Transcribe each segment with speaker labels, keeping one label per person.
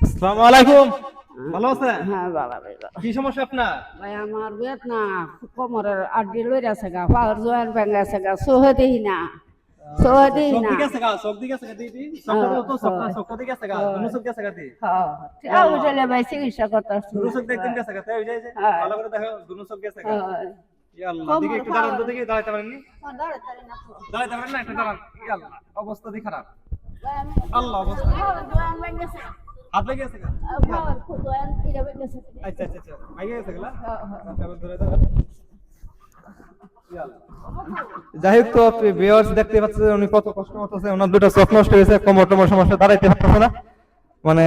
Speaker 1: আসসালামু আলাইকুম। ভালো আছেন?
Speaker 2: হ্যাঁ বাবা ভাই
Speaker 1: কি সমস্যা আপনার?
Speaker 2: ভাই আমার বেত না কোমরের আড্ডি লই আছে গা পাওয়ার জয়েন ভেঙে আছে গা সোহে দিই না সোহে দিই
Speaker 1: দিকে আছে গা দিকে আছে দিদি তো দিকে আছে গা দিকে আছে গা
Speaker 2: হ্যাঁ ভাই চিকিৎসা করতে আসছি।
Speaker 1: দেখতেন গেছে গা তাই ওই যে। ভালো করে দেখো গেছে গা। অবস্থা দি খারাপ। আল্লাহ অবস্থা। আচ্ছা আচ্ছা আচ্ছা আগে গেছে গেলা? আচ্ছা, ধরে ধরে। যাই হোক তো ভিউয়ার্স দেখতে পাচ্ছেন উনি কত কষ্ট করতেছে ওনার দুটো চোখ নষ্ট হয়েছে কোমর টোমর সমস্যা দাঁড়াইতে পারতেছে না। মানে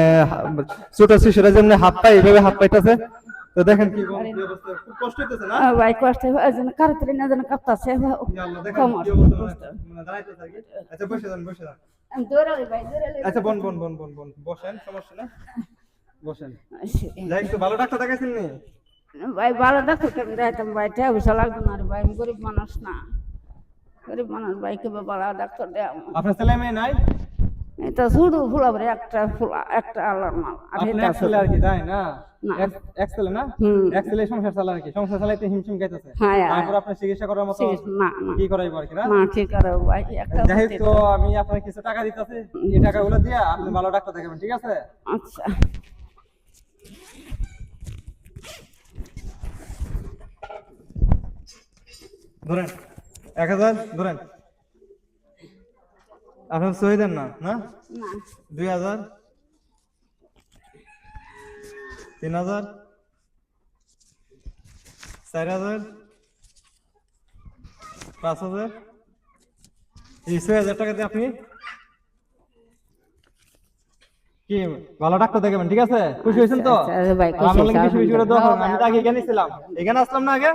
Speaker 1: ছোট শিশুরা যেমনি হাত পায় এইভাবে হাত পাইতেছে। তো দেখেন কি অবস্থা খুব কষ্ট হইতেছে না?
Speaker 2: ভাই কষ্ট কারতরি না যেন কাঁপতাছে কোমর
Speaker 1: মানে আচ্ছা বসে যান বসে যান।
Speaker 2: দৌড়ালি ভাই দৌড়ালি।
Speaker 1: আচ্ছা বন বন বন বন বন বসেন সমস্যা না বসেন। যাই হোক ভালো ডাক্তার দেখাইছেন নি?
Speaker 2: ভাই ভালো কেমন দেখাতাম ভাই টাকা পয়সা লাগতো না রে ভাই আমি গরিব মানুষ না। গরিব মানুষ ভাই কেবে ভালো ডাক্তার দেয়
Speaker 1: আপনার ছেলে মেয়ে নাই?
Speaker 2: এটা শুধু ফুলাবরে একটা ফুলা একটা আল্লাহর মাল। আর এটা
Speaker 1: ছেলে আর কি তাই না?
Speaker 2: না।
Speaker 1: সংসার চালা আর কি। সংসার চালাইতে হিমশিম গাইতেছে
Speaker 2: হ্যাঁ, হ্যাঁ।
Speaker 1: তারপর আপনার চিকিৎসা করার মতো
Speaker 2: না
Speaker 1: কি করাইবো আর কি না?
Speaker 2: ভাই একটা
Speaker 1: যাই তো আমি আপনার কিছু টাকা দিতেছি। এই টাকাগুলো দিয়ে আপনি ভালো ডাক্তার দেখাবেন ঠিক আছে?
Speaker 2: আচ্ছা।
Speaker 1: ধরেন এক হাজার ধরেন। আপনার সহি দেন না? না। দুই হাজার। তিন হাজার। চার হাজার। পাঁচ হাজার। এই ছয় হাজার টাকা দিয়ে আপনি কি ভালো ডাক্তার দেখাবেন ঠিক আছে? খুশি হয়েছেন তো?
Speaker 2: আচ্ছা, আচ্ছা,
Speaker 1: আমার লাগে বেশি বেশি করে দোয়া করুন। আমি তো আগে। এখানে ছিলাম। এখানে আসলাম না আগে।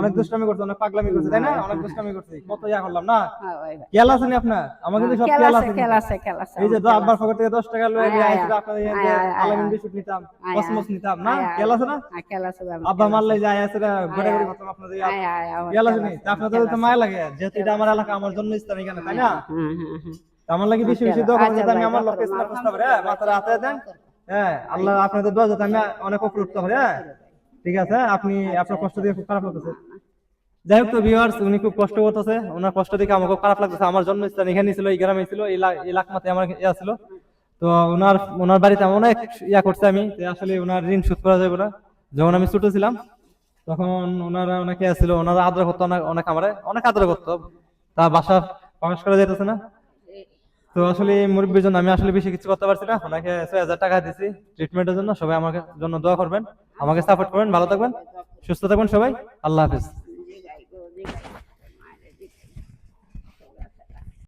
Speaker 1: অনেক দুষ্টামি করছে অনেক পাগলামি করছে তাই না? অনেক দুষ্টামি করছে। কত ইয়া করলাম না?
Speaker 2: হ্যাঁ
Speaker 1: খেয়াল আছে নি আপনার? আমার কিন্তু সব খেয়াল
Speaker 2: আছে খেলা আছে খেলা আছে
Speaker 1: এই যে আব্বার। পকেট থেকে দশ টাকা লয়ে নিয়ে আপনাদের ইয়ে আলামিন বিস্কুট নিতাম কসমস নিতাম না? খেয়াল আছে না?
Speaker 2: হ্যাঁ, খেলা আছে
Speaker 1: আব্বা মারলে যায় আছে ঘুরে
Speaker 2: আয়,
Speaker 1: করতাম আপনাদের খেয়াল আছে নি? আপনাদের তো মায়া লাগে যেহেতু এটা আমার এলাকা আমার জন্য ইসলাম এখানে তাই না? আমার লাগে বেশি বেশি দোয়া করেন
Speaker 2: আচ্ছা
Speaker 1: যাতে আমি আমার ইসলাম পারি হ্যাঁ মাথার হাতে দেন। হ্যাঁ আল্লাহ আপনাদের দোয়া যাতে আমি অনেক উপরে উঠতে পারি হ্যাঁ। ঠিক আছে আপনি আপনার কষ্ট দিয়ে খুব খারাপ লাগতেছে। যাই হোক তো ভিউয়ার্স উনি খুব কষ্ট করতেছে। ওনার কষ্ট দেখে আমার খুব খারাপ লাগতেছে। আমার জন্ম স্থান এখানে ছিল এই গ্রামে ছিল এই লাখমাতে আমার ইয়া ছিল। তো ওনার ওনার বাড়িতে আমি অনেক ইয়া করছে আমি আসলে ওনার ঋণ শোধ করা যাবে না। যখন আমি ছোট ছিলাম তখন ওনারা অনেক ইয়া ছিল ওনারা আদর করতো অনেক অনেক আমারে। অনেক আদর করতো। তা বাসা প্রকাশ করা যাইতেছে না। তো আসলে মুরব্বীর জন্য আমি আসলে বেশি কিছু করতে পারছি না। ওনাকে ছয় হাজার টাকা দিছি ট্রিটমেন্টের জন্য। সবাই আমাকে জন্য দোয়া করবেন। আমাকে সাপোর্ট করবেন। ভালো থাকবেন। সুস্থ থাকবেন সবাই। আল্লাহ হাফিজ।